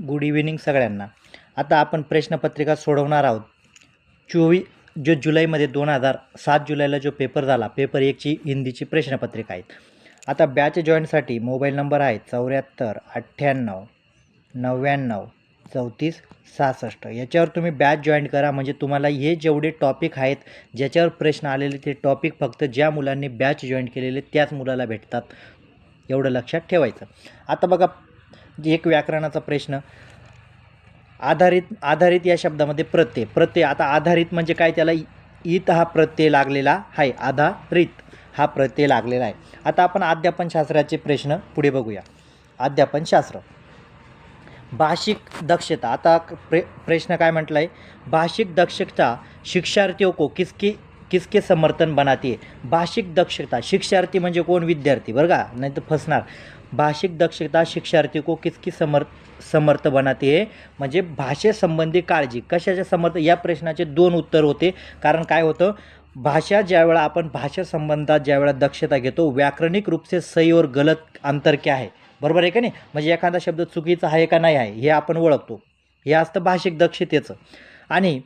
Good evening सगळ्यांना. आता आपण प्रश्नपत्रिका सोडवणार आहोत. चोवीस जो जुलैमध्ये दोन हजार सात जुलैला जो पेपर झाला पेपर एकची हिंदीची प्रश्नपत्रिका आहेत आता बॅच जॉईनसाठी मोबाईल नंबर आहे चौऱ्याहत्तर अठ्ठ्याण्णव नव्याण्णव चौतीस सहासष्ट. याच्यावर तुम्ही बॅच जॉईन करा म्हणजे तुम्हाला हे जेवढे टॉपिक आहेत ज्याच्यावर प्रश्न आलेले ते टॉपिक फक्त ज्या मुलांनी बॅच जॉईन केलेले त्याच मुलाला भेटतात. एवढं लक्षात ठेवायचं. आता बघा एक व्याकरणाचा प्रश्न. आधारित आधारित या शब्दामध्ये प्रत्यय. प्रत्यय आता आधारित म्हणजे काय? त्याला इत हा प्रत्यय लागलेला आहे. आधारित हा प्रत्यय लागलेला आहे. आता आपण अध्यापनशास्त्राचे प्रश्न पुढे बघूया. अध्यापनशास्त्र भाषिक दक्षता. आता प्रे प्रश्न काय म्हटलं आहे भाषिक दक्षता शिक्षार्थियों को किसकी किसके समर्थन बनाती है? भाषिक दक्षता शिक्षार्थी म्हणजे कोण? विद्यार्थी. बरं का? नाही तर फसणार. भाषिक दक्षता शिक्षार्थी को किसकी समर्थ समर्थ बनाती है? म्हणजे भाषेसंबंधी काळजी. कशाच्या समर्थ? या प्रश्नाचे दोन उत्तर होते. कारण काय होतं? भाषा ज्यावेळा आपण भाषासंबंधात ज्यावेळा दक्षता घेतो व्याकरणिक रूप से सही और गलत अंतर क्या आहे बरोबर आहे का नाही? म्हणजे एखादा शब्द चुकीचा आहे का नाही आहे हे आपण ओळखतो. हे असतं भाषिक दक्षतेचं. आणि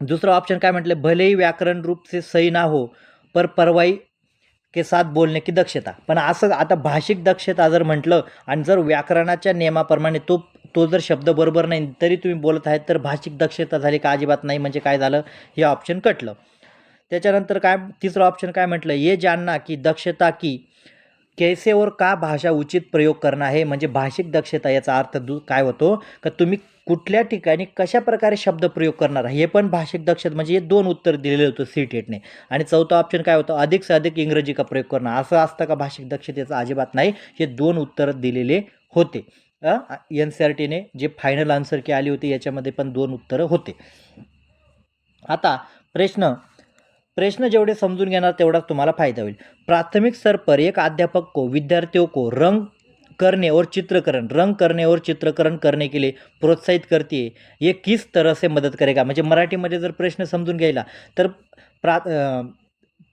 दुसरं ऑप्शन काय म्हटलं? भलेही व्याकरण रूप से सही ना हो पर परवाई के साथ बोलणे की दक्षता. पण असं आता भाषिक दक्षता जर म्हटलं आणि जर व्याकरणाच्या नियमाप्रमाणे तो तो जर शब्द बरोबर नाही तरी तुम्ही बोलत आहेत तर भाषिक दक्षता झाली का अजिबात नाही म्हणजे काय झालं? हे ऑप्शन कटलं. त्याच्यानंतर काय तिसरं ऑप्शन काय म्हटलं? ये जानना की दक्षता की कैसे और का भाषा उचित प्रयोग करणं आहे? म्हणजे भाषिक दक्षता याचा अर्थ दु काय होतो? का तुम्ही कुठल्या ठिकाणी कशा प्रकारे शब्द प्रयोग करणार आहे? हे पण भाषिक दक्षता म्हणजे हे दोन उत्तर दिलेलं होतं सी टेटने आणि चौथं ऑप्शन काय होतं? अधिक से अधिक इंग्रजी का प्रयोग करणं असं असतं का भाषिक दक्षतेचं अजिबात नाही? हे दोन उत्तरं दिलेले होते. एन सी आर टीने जे फायनल आन्सर की आली होती याच्यामध्ये पण दोन उत्तरं होते. आता प्रश्न प्रश्न जेवढे समजून घेणार तेवढाच तुम्हाला फायदा होईल. प्राथमिक स्तर पर एक अध्यापक को विद्यार्थियों को रंग करने और चित्रकरण रंग करने और चित्रकरण करने के लिए प्रोत्साहित करते है ये किस तरह से मदत करेगा? म्हणजे मराठीमध्ये जर प्रश्न समजून घ्यायला तर प्रा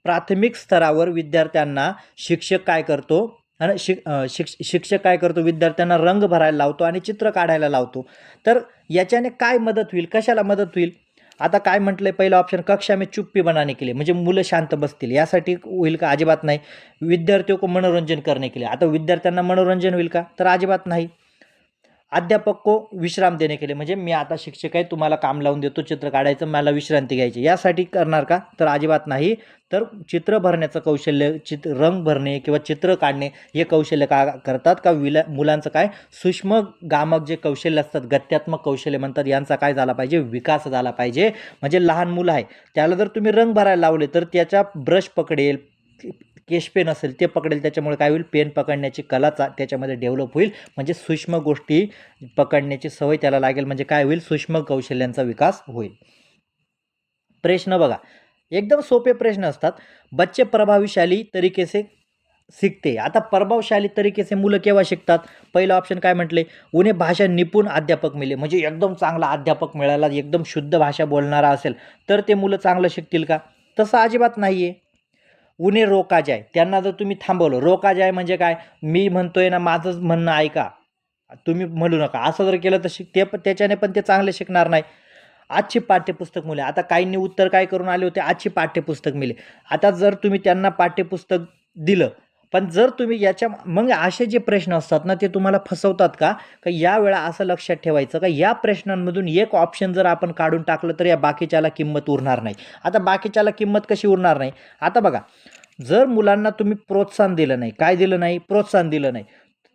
प्राथमिक स्तरावर विद्यार्थ्यांना शिक्षक काय करतो? आणि शिक शिक्ष शिक्षक काय करतो? विद्यार्थ्यांना रंग भरायला लावतो आणि चित्र काढायला लावतो. तर याच्याने काय मदत होईल? कशाला मदत होईल? आता काय म्हटलंय पहिलं ऑप्शन कक्षा में चुप्पी बनाने के लिए म्हणजे मुलं शांत बसतील. यासाठी होईल का? अजिबात नाही. विद्यार्थी को मनोरंजन करणे के लिए आता विद्यार्थ्यांना मनोरंजन होईल का? तर अजिबात नाही. अध्यापक को विश्राम देणे केले. म्हणजे मी आता शिक्षक आहे तुम्हाला काम लावून देतो चित्र काढायचं मला विश्रांती घ्यायची. यासाठी करणार का? तर अजिबात नाही. तर चित्र भरण्याचं कौशल्य चित्र रंग भरणे किंवा चित्र काढणे हे कौशल्य का करतात? का विला मुलांचं काय? सूक्ष्म गामक जे कौशल्य असतात गत्यात्मक कौशल्य म्हणतात यांचा काय झाला पाहिजे? विकास झाला पाहिजे. म्हणजे लहान मुलं आहे त्याला जर तुम्ही रंग भरायला लावले तर त्याच्या ब्रश पकडेल केश पेन असेल ते पकडेल त्याच्यामुळे काय होईल? पेन पकडण्याची कलाचा त्याच्यामध्ये डेव्हलप होईल. म्हणजे सूक्ष्म गोष्टी पकडण्याची सवय त्याला लागेल. म्हणजे काय होईल? सूक्ष्म कौशल्यांचा विकास होईल. प्रश्न बघा. एकदम सोपे प्रश्न असतात. बच्चे प्रभावीशाली तरीके से शिकते. आता प्रभावशाली तरीकेचे मुलं केव्हा शिकतात? पहिलं ऑप्शन काय म्हटले? उन्हे भाषा निपुण अध्यापक मिले. म्हणजे एकदम चांगला अध्यापक मिळाला एकदम शुद्ध भाषा बोलणारा असेल तर ते मुलं चांगलं शिकतील का? तसं अजिबात नाही आहे उन्हे रोका जाय. त्यांना जर तुम्ही थांबवलं रोका जाय म्हणजे काय? मी म्हणतोय ना माझंच म्हणणं ऐका. तुम्ही म्हणू नका. असं जर केलं तर शिक ते पण त्याच्याने पण ते चांगले शिकणार नाही. आजची पाठ्यपुस्तक मुले आता काहींनी उत्तर काय करून आले होते? आजची पाठ्यपुस्तक मिले. आता जर तुम्ही त्यांना पाठ्यपुस्तक दिलं पण जर तुम्ही याच्या मग असे जे प्रश्न असतात ना ते तुम्हाला फसवतात का? का या वेळा असं लक्षात ठेवायचं का? या प्रश्नांमधून एक ऑप्शन जर आपण काढून टाकलं तर या बाकीच्याला किंमत उरणार नाही. आता बाकीच्याला किंमत कशी उरणार नाही? आता बघा जर मुलांना तुम्ही प्रोत्साहन दिलं नाही काय दिलं नाही? प्रोत्साहन दिलं नाही.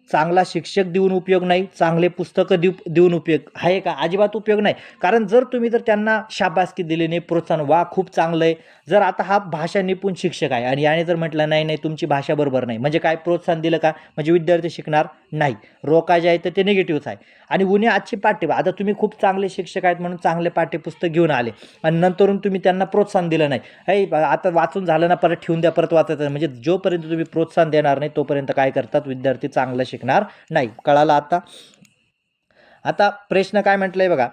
चांगला शिक्षक देऊन उपयोग नाही चांगले पुस्तकं देऊ देऊन उपयोग. आहे का अजिबात उपयोग नाही. कारण जर तुम्ही जर त्यांना शाबासकी दिली नाही प्रोत्साहन वा खूप चांगलं आहे. जर आता हा भाषा निपुण शिक्षक आहे आणि याने जर म्हटलं नाही नाही तुमची भाषा बरोबर नाही. म्हणजे काय प्रोत्साहन दिलं का? म्हणजे विद्यार्थी शिकणार नाही. रोका जे आहे तर ते निगेटिव्हच आहे. आणि उन्हे आजची पाठ्य आता तुम्ही खूप चांगले शिक्षक आहेत म्हणून चांगले पाठ्यपुस्तक घेऊन आले. आणि नंतरून तुम्ही त्यांना प्रोत्साहन दिलं नाही. हे आता वाचून झालं ना परत ठेवून द्या परत वाचायचं. म्हणजे जोपर्यंत तुम्ही प्रोत्साहन देणार नाही तोपर्यंत काय करतात विद्यार्थी? चांगलं शिकणार नाही. कळालं आता? आता प्रश्न काय म्हटलंय बघा.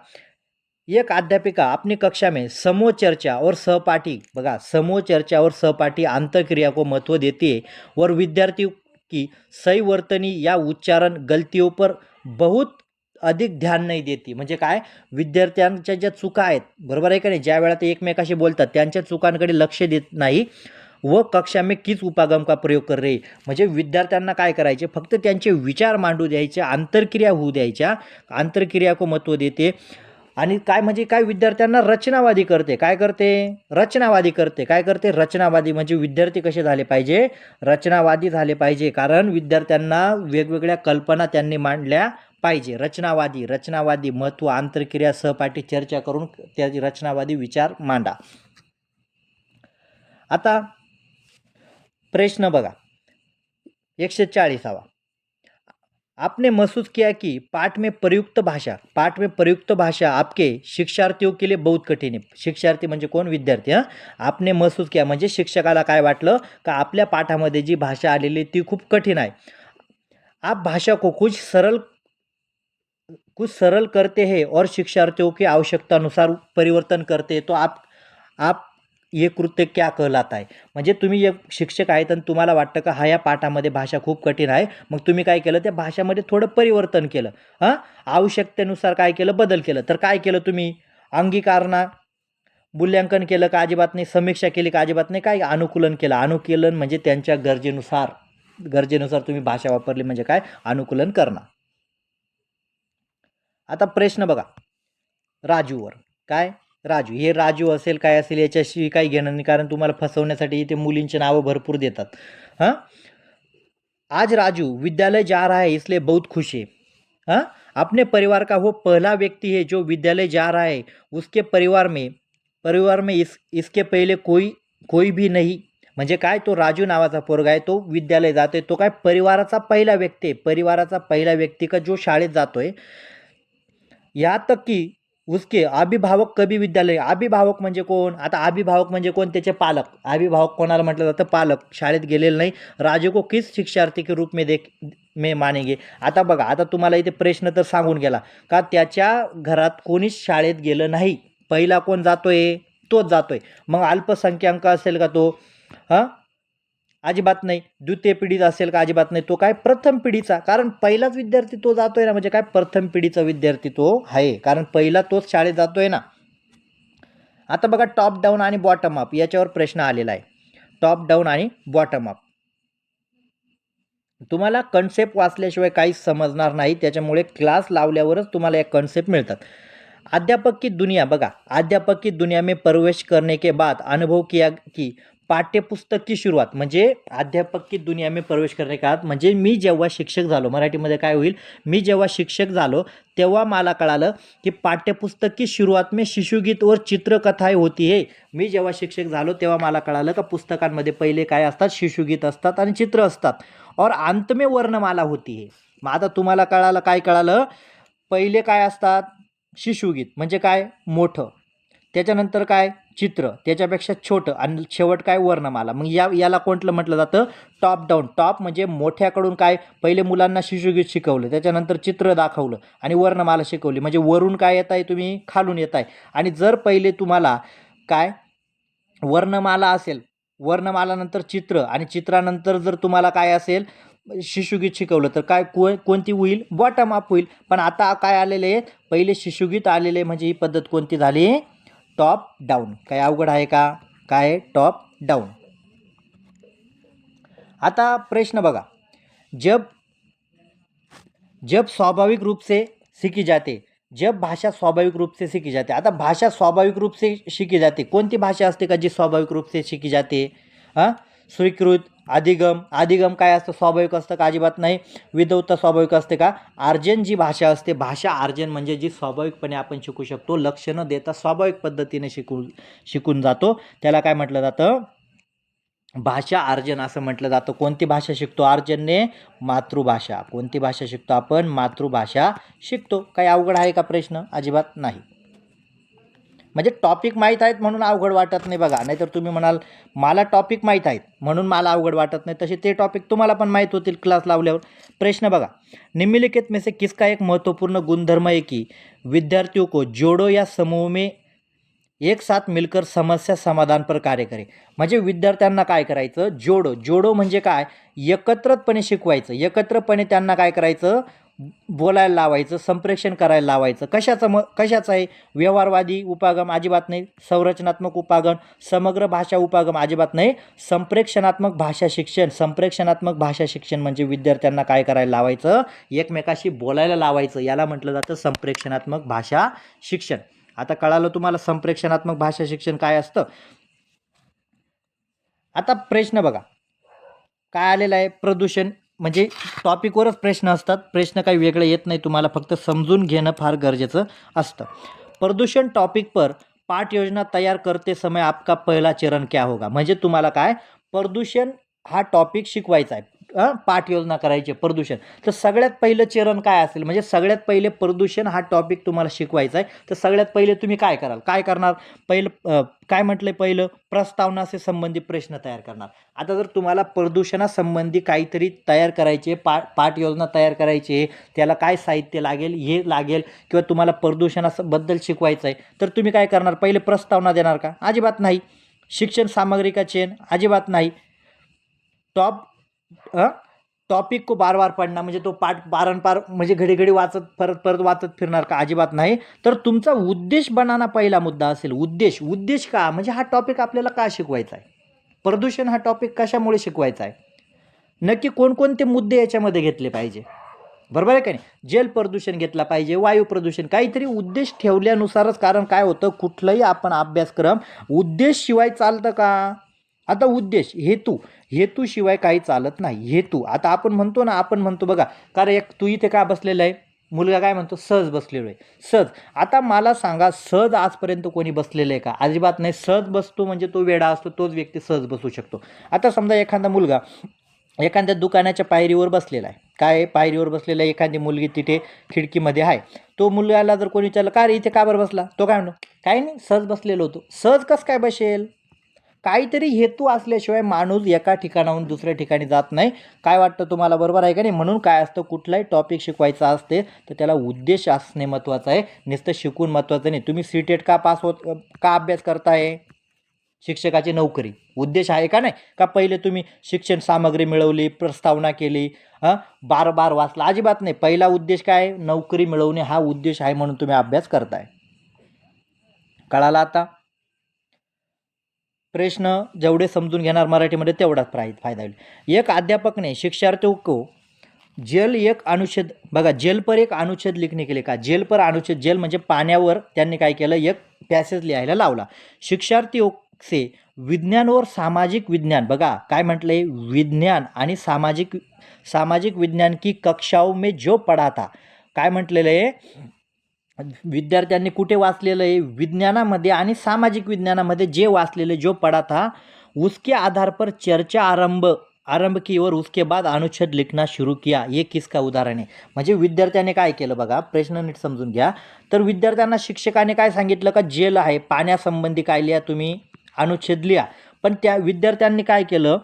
एक अध्यापिका अपनी कक्षा में समूह चर्चा और सहपाठी बघा समूह चर्चा और सहपाठी अंतक्रिया को महत्त्व देती है और विद्यार्थियों की सही वर्तनी या उच्चारण गलतियों पर बहुत अधिक ध्यान नाही देते. म्हणजे काय? विद्यार्थ्यांच्या ज्या चुका आहेत बरोबर आहे का नाही? ज्या वेळा ते एकमेकाशी बोलतात त्यांच्या चुकांकडे लक्ष देत नाही. व कक्षा में किस उपागम का प्रयोग कर रहे? म्हणजे विद्यार्थ्यांना काय करायचे? फक्त त्यांचे विचार मांडू द्यायचे आंतरक्रिया होऊ द्यायच्या. आंतरक्रिया को महत्त्व देते. आणि काय म्हणजे काय? विद्यार्थ्यांना रचनावादी करते. काय करते? रचनावादी करते. काय करते? रचनावादी म्हणजे विद्यार्थी कसे झाले पाहिजे? रचनावादी झाले पाहिजे कारण विद्यार्थ्यांना वेगवेगळ्या कल्पना त्यांनी मांडल्या पाहिजे. रचनावादी रचनावादी महत्त्व आंतरक्रिया सहपाठी चर्चा करून त्याची रचनावादी विचार मांडा. आता प्रश्न बघा. एकशे चाळीसावा. आपने महसूस किया कि पाठ में प्रयुक्त भाषा पाठ में प्रयुक्त भाषा आपके शिक्षार्थियों के लिए बहुत कठीण आहे. शिक्षार्थी म्हणजे कोण? विद्यार्थी हां? आपने महसूस किया म्हणजे शिक्षकाला काय वाटलं? का आपल्या पाठामध्ये जी भाषा आलेली ती खूप कठीण आहे. आप भाषा को कुछ सरल कुछ सरल करते हैं और शिक्षार्थियों की आवश्यकता अनुसार परिवर्तन करते तो आप आप ये कृत्य क्या कहलात आहे? म्हणजे तुम्ही एक शिक्षक आहेत आणि तुम्हाला वाटतं का हा या पाठामध्ये भाषा खूप कठीण आहे. मग तुम्ही काय केलं? त्या भाषामध्ये थोडं परिवर्तन केलं. हां? आवश्यकतेनुसार काय केलं? बदल केलं. तर काय केलं तुम्ही? अंगीकारणा मूल्यांकन केलं का अजिबात नाही? समीक्षा केली का अजिबात नाही? काय अनुकूलन केलं? अनुकूलन म्हणजे त्यांच्या गरजेनुसार. गरजेनुसार तुम्ही भाषा वापरली म्हणजे काय? अनुकूलन करणं. आता प्रश्न बघा. राजूवर. काय? राजू हे राजू असेल काय असेल याच्याशी काही घेणं नाही कारण तुम्हाला फसवण्यासाठी इथे मुलींची नावं भरपूर देतात. हां? आज राजू विद्यालय जा रहा है इसलिए बहुत खुश है. हाँ? अपने परिवार का वो पहला व्यक्ति है जो विद्यालय जा रहा है उसके परिवार में परिवार में इस इसके पहले कोई कोई भी नहीं. म्हणजे काय तो राजू नावाचा पोरगा आहे तो विद्यालय जातोय तो काय परिवाराचा पहिला व्यक्ती आहे. परिवाराचा पहिला व्यक्ती का जो शाळेत जातो या तक की उसके अभिभावक कभी विद्यालय अभिभावक म्हणजे कोण? आता अभिभावक म्हणजे कोण? त्याचे पालक. अभिभावक कोणाला म्हटलं जातं? पालक. शाळेत गेलेलं नाही. राजे को किस शिक्षार्थी के रूप में देख माने गे आता बघा आता तुम्हाला इथे प्रश्न तर सांगून गेला. का त्याच्या घरात कोणीच शाळेत गेलं नाही? पहिला कोण जातोय? तोच जातोय. मग अल्पसंख्याक असेल का तो? हां? अजिबात नाही. द्वितीय पिढीचा असेल का अजिबात नाही. तो काय प्रथम पिढीचा कारण पहिलाच विद्यार्थी तो जातोय ना म्हणजे काय प्रथम पिढीचा विद्यार्थी तो आहे. कारण पहिला तोच शाळेत जातोय ना. आता बघा टॉप डाऊन आणि बॉटम अप याच्यावर प्रश्न आलेला आहे. टॉप डाऊन आणि बॉटम अप तुम्हाला कन्सेप्ट वाचल्याशिवाय काही समजणार नाही. त्याच्यामुळे क्लास लावल्यावरच तुम्हाला या कन्सेप्ट मिळतात. अध्यापक की दुनिया बघा. अध्यापक की दुनिया में प्रवेश करने के बाद अनुभव किया की पाठ्यपुस्तक की सुरुवात म्हणजे अध्यापक की दुनिया में प्रवेश करणे काळात म्हणजे मी जेव्हा शिक्षक झालो मराठीमध्ये काय होईल? मी जेव्हा शिक्षक झालो तेव्हा मला कळालं की पाठ्यपुस्तक की सुरुवात में शिशुगीत और होती हे. मी जेव्हा शिक्षक झालो तेव्हा मला कळालं का पुस्तकांमध्ये पहिले काय असतात? शिशुगीत असतात आणि चित्र असतात. और अंत में वर्णमाला होती हे. मग आता तुम्हाला कळालं काय कळालं? पहिले काय असतात? शिशुगीत म्हणजे काय? मोठं. त्याच्यानंतर काय? चित्र. त्याच्यापेक्षा छोटं. आणि शेवट काय? वर्णमाला. मग या याला कोणतं म्हटलं जातं? टॉप डाऊन टॉप म्हणजे मोठ्याकडून काय? पहिले मुलांना शिशुगीत शिकवलं. त्याच्यानंतर चित्र दाखवलं. आणि वर्णमाला शिकवली. म्हणजे वरून काय येत आहे तुम्ही? खालून येत आहे आणि जर पहिले तुम्हाला काय? वर्णमाला असेल. वर्णमालानंतर चित्र. आणि चित्रानंतर जर तुम्हाला काय असेल? शिशुगीत शिकवलं. तर काय? को कोणती होईल? बॉटम अप होईल. पण आता काय आलेले? आहे पहिले शिशुगीत आलेले म्हणजे ही पद्धत कोणती झाली? टॉप डाऊन काय अवघड आहे का? काय टॉप डाऊन आता प्रश्न बघा. जब जब स्वाभाविक रूप से सीखी जाते. जब भाषा स्वाभाविक रूप से सीखी जाते. आता भाषा स्वाभाविक रूप से शिकी जाते. कोणती भाषा असते का जी स्वाभाविक रूप से शिकी जाते? हां स्वीकृत अधिगम अधिगम काय असतं? स्वाभाविक असतं का? अजिबात नाही. विदवता स्वाभाविक असते का? आर्जन जी भाषा असते भाषा आर्जन म्हणजे जी स्वाभाविकपणे आपण शिकू शकतो लक्ष न देता स्वाभाविक पद्धतीने शिकू शिकून जातो. त्याला काय म्हटलं जातं? भाषा आर्जन असं म्हटलं जातं. कोणती भाषा शिकतो? आर्जनने मातृभाषा. कोणती भाषा शिकतो आपण? मातृभाषा शिकतो. काही अवघड आहे का प्रश्न? अजिबात नाही. म्हणजे टॉपिक माहीत आहेत म्हणून अवघड वाटत नाही बघा. नाहीतर तुम्ही म्हणाल मला टॉपिक माहीत आहेत. म्हणून मला अवघड वाटत नाही. तसे ते टॉपिक तुम्हाला पण माहीत होतील क्लास लावल्यावर. प्रश्न बघा. निम्नलिखित में से किसका एक महत्त्वपूर्ण गुणधर्म है कि विद्यार्थियों को जोड़ो या समूह में एक साथ मिलकर समस्या समाधान पर कार्य करे. म्हणजे विद्यार्थ्यांना काय करायचं? जोडो. जोडो म्हणजे काय? एकत्रपणे शिकवायचं. एकत्रपणे त्यांना काय करायचं? बोलायला लावायचं संप्रेषण करायला लावायचं. कशाचं म कशाचं आहे? व्यवहारवादी उपागम अजिबात नाही. संरचनात्मक उपागम समग्र भाषा उपागम अजिबात नाही. संप्रेक्षणात्मक भाषा शिक्षण संप्रेक्षणात्मक भाषा शिक्षण म्हणजे विद्यार्थ्यांना काय करायला लावायचं? एकमेकाशी बोलायला लावायचं. याला म्हटलं जातं संप्रेक्षणात्मक भाषा शिक्षण. आता कळालं तुम्हाला संप्रेक्षणात्मक भाषा शिक्षण काय असतं? आता प्रश्न बघा. काय आलेलं आहे? प्रदूषण म्हणजे टॉपिकवरच प्रश्न असतात. प्रश्न काही वेगळे येत नाही. तुम्हाला फक्त समजून घेणं फार गरजेचं असतं. प्रदूषण टॉपिक पर पाठ योजना तयार करते समय आपका पहिला चरण क्या होगा? म्हणजे तुम्हाला काय? प्रदूषण हा टॉपिक शिकवायचा आहे. पाठ योजना करायची प्रदूषण. तर सगळ्यात पहिलं चरण काय असेल? म्हणजे सगळ्यात पहिले प्रदूषण हा टॉपिक तुम्हाला शिकवायचा आहे. तर सगळ्यात पहिले तुम्ही काय कराल? काय करणार? पहिलं काय म्हटलं पहिलं? प्रस्तावनाशी संबंधित प्रश्न तयार करणार. आता जर तुम्हाला प्रदूषणासंबंधी काहीतरी तयार करायचे पा पाठ योजना तयार करायची आहे त्याला काय साहित्य लागेल हे लागेल किंवा तुम्हाला प्रदूषणाबद्दल शिकवायचं आहे तर तुम्ही काय करणार? पहिले प्रस्तावना देणार का? अजिबात नाही. शिक्षण सामग्री का चेन अजिबात नाही. टॉप टॉपिक को बार बार पडणं म्हणजे तो पाठ पारंपार म्हणजे घडी घडी वाचत परत परत वाचत फिरणार का? अजिबात नाही. तर तुमचा उद्देश बनाना पहिला मुद्दा असेल. उद्देश उद्देश का? म्हणजे हा टॉपिक आपल्याला का शिकवायचा आहे? प्रदूषण हा टॉपिक कशामुळे शिकवायचा आहे? नक्की कोणकोणते मुद्दे याच्यामध्ये घेतले पाहिजे? बरोबर आहे का नाही? जल प्रदूषण घेतला पाहिजे वायू प्रदूषण काहीतरी उद्देश ठेवल्यानुसारच कारण काय होतं? कुठलंही आपण अभ्यासक्रम उद्देश शिवाय चालतं का? आता उद्देश हेतू. हेतूशिवाय काही चालत नाही. हेतू. आता आपण म्हणतो ना आपण म्हणतो बघा कारण एक तू इथे का बसलेला आहे? मुलगा काय म्हणतो? सहज बसलेलो आहे. सहज. आता मला सांगा सहज आजपर्यंत कोणी बसलेलं आहे का? अजिबात नाही. सहज बसतो म्हणजे तो वेडा असतो तोच व्यक्ती सहज बसू शकतो. आता समजा एखादा मुलगा एखाद्या दुकानाच्या पायरीवर बसलेला आहे. काय पायरीवर बसलेला आहे एखादी मुलगी तिथे खिडकीमध्ये आहे. तो मुलगाला जर कोणी विचारलं का रे इथे का बरं बसला? तो काय म्हणतो काही नाही सहज बसलेलो होतो. सहज कसं काय बसेल? काहीतरी हेतू असल्याशिवाय माणूस एका ठिकाणाहून दुसऱ्या ठिकाणी जात नाही. काय वाटतं तुम्हाला? बरोबर आहे का नाही? म्हणून काय असतं? कुठलाही टॉपिक शिकवायचा असते तर त्याला उद्देश असणे महत्त्वाचं आहे. नुसतं शिकून महत्त्वाचं नाही. तुम्ही सी टेट का पास होत का अभ्यास करताय? शिक्षकाची नोकरी. उद्देश आहे का नाही? का पहिले तुम्ही शिक्षण सामग्री मिळवली प्रस्तावना केली हां? बार बार वाचला. अजिबात नाही. पहिला उद्देश काय? आहे? नोकरी मिळवणे हा उद्देश आहे म्हणून तुम्ही अभ्यास करताय. कळाला आता? प्रश्न जेवढे समजून घेणार मराठीमध्ये तेवढाच प्राय फायदा होईल. एक अध्यापकने शिक्षार्थियों को जेल एक अनुच्छेद बघा जेल पर एक अनुच्छेद लिखणे केले का? जेल पर अनुच्छेद जेल म्हणजे पाण्यावर त्यांनी काय केलं? एक पॅसेज लिहायला लावला. शिक्षार्थी से विज्ञान वर सामाजिक विज्ञान बघा काय म्हटलंय विज्ञान आणि सामाजिक सामाजिक विज्ञान की कक्षाओं में जो पढ़ा था काय म्हटलेलं आहे? विद्यार्थ्यांनी कुठे वाचलेलं आहे? विज्ञानामध्ये आणि सामाजिक विज्ञानामध्ये जे वाचलेलं जो पडा था उसके आधार पर चर्चा आरंभ आरंभ की और उसके बाद अनुच्छेद लिखना शुरू किया. ये किसका उदाहरण आहे? म्हणजे विद्यार्थ्याने काय केलं बघा? प्रश्न नीट समजून घ्या. तर विद्यार्थ्यांना शिक्षकाने काय सांगितलं का? जेल आहे. पाण्यासंबंधी काय लिहा तुम्ही? अनुच्छेद लिहा. पण त्या विद्यार्थ्यांनी काय केलं?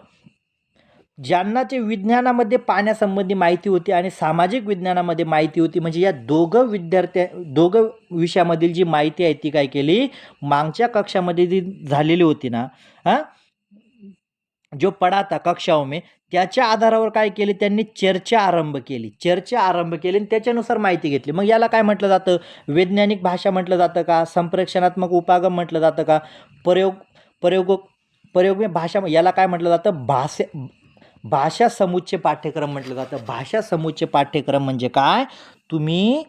ज्यांना जे विज्ञानामध्ये पाण्यासंबंधी माहिती होती आणि सामाजिक विज्ञानामध्ये माहिती होती म्हणजे या दोघं विद्यार्थ्या दोघं विषयामधील जी माहिती आहे ती काय केली? मागच्या कक्षामध्ये जी झालेली होती ना हां? जो पडा था कक्षाओं में त्याच्या आधारावर काय केले? त्यांनी चर्चा आरंभ केली. चर्चा आरंभ केली आणि त्याच्यानुसार माहिती घेतली. मग याला काय म्हटलं जातं? वैज्ञानिक भाषा म्हटलं जातं का? संप्रेक्षणात्मक उपागम म्हटलं जातं का? प्रयोग प्रयोग प्रयोग भाषा याला काय म्हटलं जातं? भाषे भाषा समुच्चय पाठ्यक्रम म्हटलं जातं. भाषा समुच्चय पाठ्यक्रम म्हणजे काय? तुम्ही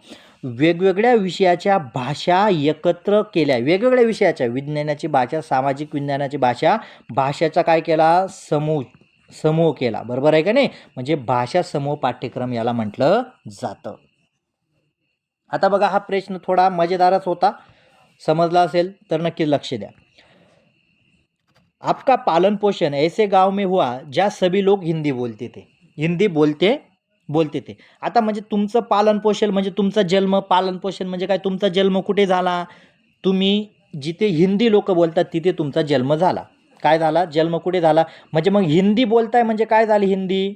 वेगवेगळ्या विषयाच्या भाषा एकत्र केल्या. वेगवेगळ्या विषयाच्या विज्ञानाची भाषा सामाजिक विज्ञानाची भाषा भाषेचा काय केला? समूह समूह केला. बरोबर आहे का नाही? म्हणजे भाषा समूह पाठ्यक्रम याला म्हटलं जातं. आता बघा हा प्रश्न थोडा मजेदारच होता. समजला असेल तर नक्की लक्ष द्या. आपका पालन पोषण ऐसे गाव में हुआ ज्या सभी लोग हिंदी बोलते थे. हिंदी बोलते बोलते थे. आता म्हणजे तुमचं पालन पोषण म्हणजे तुमचा जन्म पालन पोषण म्हणजे काय? तुमचा जन्म कुठे झाला? तुम्ही जिथे हिंदी लोक बोलतात तिथे तुमचा जन्म झाला. काय झाला? जन्म कुठे झाला? म्हणजे मग हिंदी बोलताय म्हणजे काय झाली हिंदी?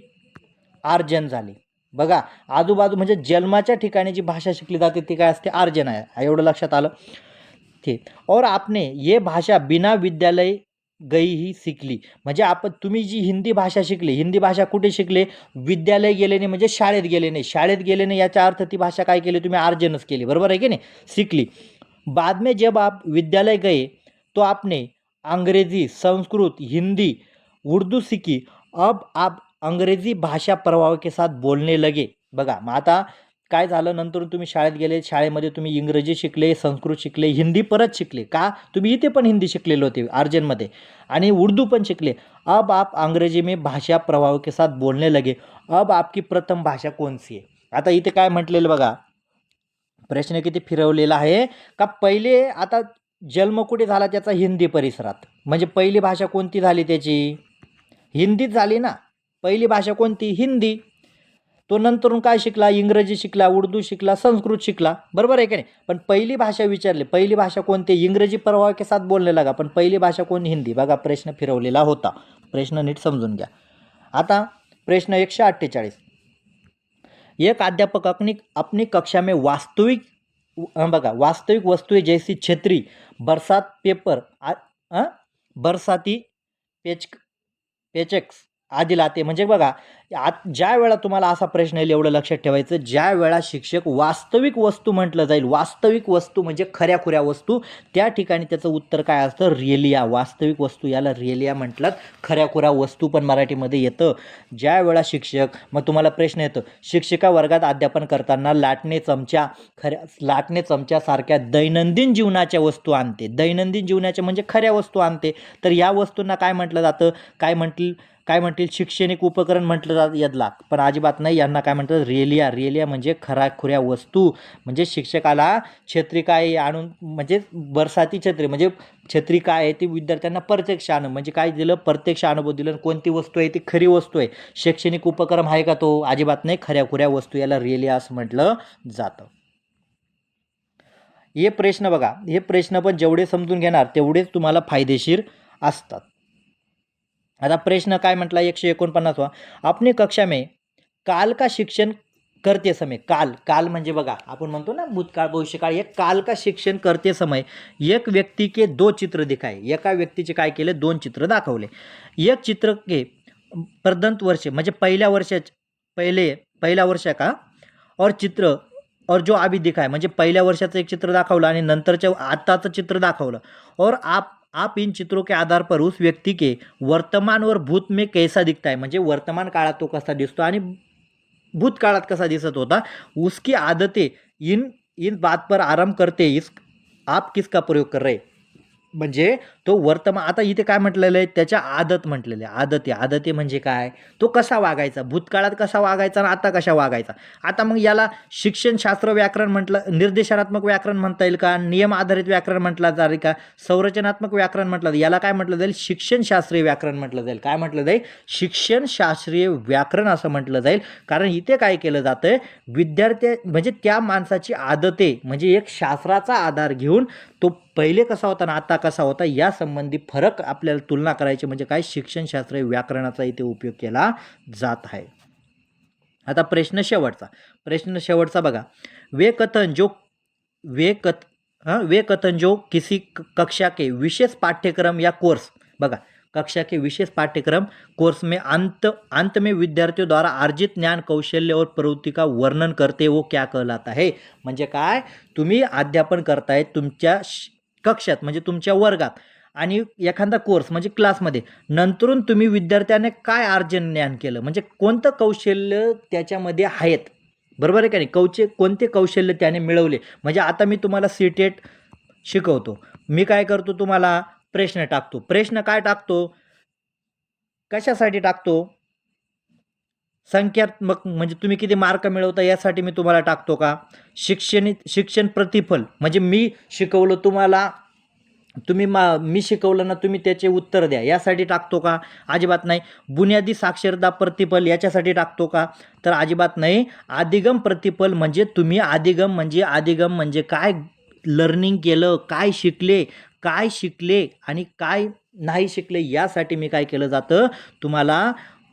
आर्जन झाली. बघा आजूबाजू म्हणजे जन्माच्या ठिकाणी जी भाषा शिकली जाते ती काय असते? आर्जन आहे. एवढं लक्षात आलं. ठीक. और आपने ये भाषा बिना विद्यालय गई ही शिकली. म्हणजे आपण तुम्ही जी हिंदी भाषा शिकली हिंदी भाषा कुठे शिकले? विद्यालय गेले नाही म्हणजे शाळेत गेले नाही शाळेत गेले नाही याचा अर्थ ती भाषा काय केली? तुम्ही अर्जनच केली. बरोबर आहे की नाही? शिकली. बाद में जब आप विद्यालय गए तो आपने अंग्रेजी संस्कृत हिंदी उर्दू सीखी. अब आप अंग्रेजी भाषा प्रभाव के साथ बोलने लगे. बघा मग आता काय झालं? नंतर तुम्ही शाळेत गेले शाळेमध्ये तुम्ही इंग्रजी शिकले संस्कृत शिकले हिंदी परत शिकले. का? तुम्ही इथे पण हिंदी शिकलेले होते अर्जनमध्ये. आणि उर्दू पण शिकले. अब आप अंग्रेजी में भाषा प्रभाव के साथ बोलने लगे. अब आपकी प्रथम भाषा कोणसी आहे आता इथे काय म्हटलेलं बघा. प्रश्न किती फिरवलेला आहे? का पहिले आता जन्म कुठे झाला त्याचा? हिंदी परिसरात. म्हणजे पहिली भाषा कोणती झाली त्याची? हिंदीच झाली ना. पहिली भाषा कोणती? हिंदी. तो नंतरून काय शिकला? इंग्रजी शिकला उर्दू शिकला संस्कृत शिकला. बरोबर आहे का नाही? पण पहिली भाषा विचारली. पहिली भाषा कोणती? इंग्रजी प्रवाह के साथ बोलणे लागा पण पहिली भाषा कोण? हिंदी. बघा प्रश्न फिरवलेला होता. प्रश्न नीट समजून घ्या. आता प्रश्न एकशे अठ्ठेचाळीस. एक अध्यापक अपनी अपनी कक्षा में वास्तविक बघा वास्तविक वस्तुएं जैसी छतरी. बरसात पेपर आ आ बरसाती पेच पेचेक्स. आधी लाते. म्हणजे बघा आत ज्या वेळा तुम्हाला असा प्रश्न येईल एवढं लक्षात ठेवायचं ज्या वेळा शिक्षक वास्तविक वस्तू म्हटलं जाईल वास्तविक वस्तू म्हणजे खऱ्या खुऱ्या वस्तू त्या ठिकाणी त्याचं उत्तर काय असतं? रेलिया. वास्तविक वस्तू याला रेलिया म्हटलं खऱ्या खुऱ्या वस्तू पण मराठीमध्ये येतं. ज्या वेळा शिक्षक मग तुम्हाला प्रश्न येतो शिक्षिका वर्गात अध्यापन करताना लाटणे चमच्या खऱ्या लाटणे चमच्यासारख्या दैनंदिन जीवनाच्या वस्तू आणते. दैनंदिन जीवनाच्या म्हणजे खऱ्या वस्तू आणते. तर या वस्तूंना काय म्हटलं जातं? काय म्हटलं काय म्हणतील? शैक्षणिक उपकरण म्हटलं जात यदला पण अजिबात नाही. यांना काय म्हणतात? रेलिया. रेलिया म्हणजे खरा खुऱ्या वस्तू. म्हणजे शिक्षकाला छत्री काय आणून म्हणजे बरसाती छत्री म्हणजे छत्री काय आहे ती विद्यार्थ्यांना प्रत्यक्ष आणून म्हणजे काय दिलं? प्रत्यक्ष अनुभव दिलं. कोणती वस्तू आहे ती खरी वस्तू आहे? शैक्षणिक उपक्रम आहे का तो? अजिबात नाही. खऱ्या खुऱ्या वस्तू याला रेलिया असं म्हटलं जातं. हे प्रश्न बघा. हे प्रश्न पण जेवढे समजून घेणार तेवढेच तुम्हाला फायदेशीर असतात. आता प्रश्न काय म्हटला? एकशे एकोणपन्नासवा आपली कक्षा में काल का शिक्षण करते समय काल काल म्हणजे बघा आपण म्हणतो ना भूतकाळ भविष्यकाळ एक काल का शिक्षण करते समय एक व्यक्ती के दो चित्र दिखाय एका व्यक्तीचे काय केले? दोन चित्र दाखवले. एक चित्र के प्रदंत वर्ष म्हणजे पहिल्या वर्षाच पहिले पहिल्या वर्षा का? और चित्र और जो आभी दिखाय म्हणजे पहिल्या वर्षाचं एक चित्र दाखवलं आणि नंतरच्या आत्ताचं चित्र दाखवलं. और आप आप इन चित्रों के आधार पर उस व्यक्ति के वर्तमान और भूत में कैसा दिखता है म्हणजे वर्तमान काळात तो कसा दिसतो आणि भूतकाळात कसा दिसत होता? उसकी आदतें इन इन बात पर आराम करते इस आप किसका प्रयोग कर रहे? म्हणजे तो वर्तमान आता इथे काय म्हटलेलं आहे? त्याच्या आदत म्हटलेलं आहे. आदते आदते म्हणजे काय? तो कसा वागायचा? भूतकाळात कसा वागायचा आणि आता कशा वागायचा? आता मग याला शिक्षणशास्त्र व्याकरण म्हटलं निर्देशनात्मक व्याकरण म्हणता येईल का? नियम आधारित व्याकरण म्हटलं जाईल का? संरचनात्मक व्याकरण म्हटलं जाईल. याला काय म्हटलं जाईल? शिक्षणशास्त्रीय व्याकरण म्हटलं जाईल. काय म्हटलं जाईल? शिक्षणशास्त्रीय व्याकरण असं म्हटलं जाईल. कारण इथे काय केलं जातं आहे विद्यार्थी म्हणजे त्या माणसाची आदते म्हणजे एक शास्त्राचा आधार घेऊन तो पहिले कसा होता ना आता कसा होता या संबंधी फरक आपल्याला तुलना करायची म्हणजे काय? शिक्षणशास्त्रीय व्याकरणाचा इथे उपयोग केला जात आहे. आता प्रश्न शेवटचा. प्रश्न शेवटचा बघा. वे कथन जो वे कथ हाँ? वे कथन जो किसी कक्षा के विशेष पाठ्यक्रम या कोर्स. बघा. कक्षा के विशेष पाठ्यक्रम कोर्स में अंत अंत में विद्यार्थियों द्वारा अर्जित ज्ञान कौशल्य और प्रवृत्ति का वर्णन करते वो क्या कहलाता है? म्हणजे काय? तुम्ही अध्यापन करताय तुमच्या कक्षात म्हणजे तुमच्या वर्गात. आणि एखादा कोर्स म्हणजे क्लासमध्ये नंतरून तुम्ही विद्यार्थ्याने काय अर्जन ज्ञान केलं? म्हणजे कोणतं कौशल्य त्याच्यामध्ये आहेत? बरोबर आहे का नाही? कौचे कोणते कौशल्य त्याने मिळवले? म्हणजे आता मी तुम्हाला सी टेट शिकवतो. मी काय करतो तुम्हाला? प्रश्न टाकतो. प्रश्न काय टाकतो? कशासाठी टाकतो? संख्यात्मक म्हणजे तुम्ही किती मार्क मिळवता यासाठी मी तुम्हाला टाकतो का? शिक्षणित शिक्षण प्रतिफल. म्हणजे मी शिकवलं तुम्हाला तुम्ही मा मी शिकवलं ना तुम्ही त्याचे उत्तर द्या. यासाठी टाकतो का? अजिबात नाही. बुनियादी साक्षरता प्रतिफल याच्यासाठी टाकतो का? तर अजिबात नाही. आदिगम प्रतिफल म्हणजे तुम्ही आदिगम म्हणजे आदिगम म्हणजे काय लर्निंग केलं काय शिकले काय शिकले आणि काय नाही शिकले यासाठी मी काय केलं जातं? तुम्हाला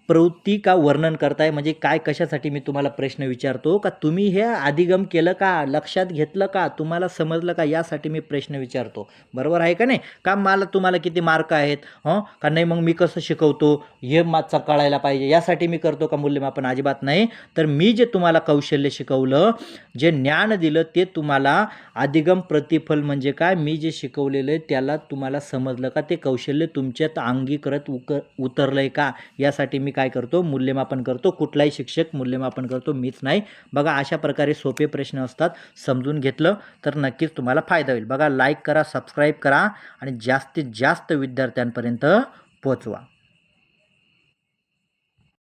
प्रवृत्ती का वर्णन करताय? म्हणजे काय कशासाठी मी तुम्हाला प्रश्न विचारतो? का तुम्ही हे अधिगम केलं का? लक्षात घेतलं का? तुम्हाला समजलं का? यासाठी मी प्रश्न विचारतो. बरोबर आहे का नाही? का मला तुम्हाला किती मार्क आहेत? हं? का नाही मग मी कसं शिकवतो? हे मागचा कळायला पाहिजे. यासाठी मी करतो का मूल्यमापन? अजिबात नाही. तर मी जे तुम्हाला कौशल्य शिकवलं जे ज्ञान दिलं ते तुम्हाला अधिगम प्रतिफल म्हणजे काय? मी जे शिकवलेलं आहे त्याला तुम्हाला समजलं का? ते कौशल्य तुमच्यात अंगीकृत उक उतरलं आहे का? यासाठी मी काय करतो? मूल्यमापन करतो. कुठलाही शिक्षक मूल्यमापन करतो. मीच नाही. बघा अशा प्रकारे सोपे प्रश्न असतात. समजून घेतलं तर नक्कीच तुम्हाला फायदा होईल. बघा लाईक करा सबस्क्राईब करा आणि जास्तीत जास्त विद्यार्थ्यांपर्यंत पोचवा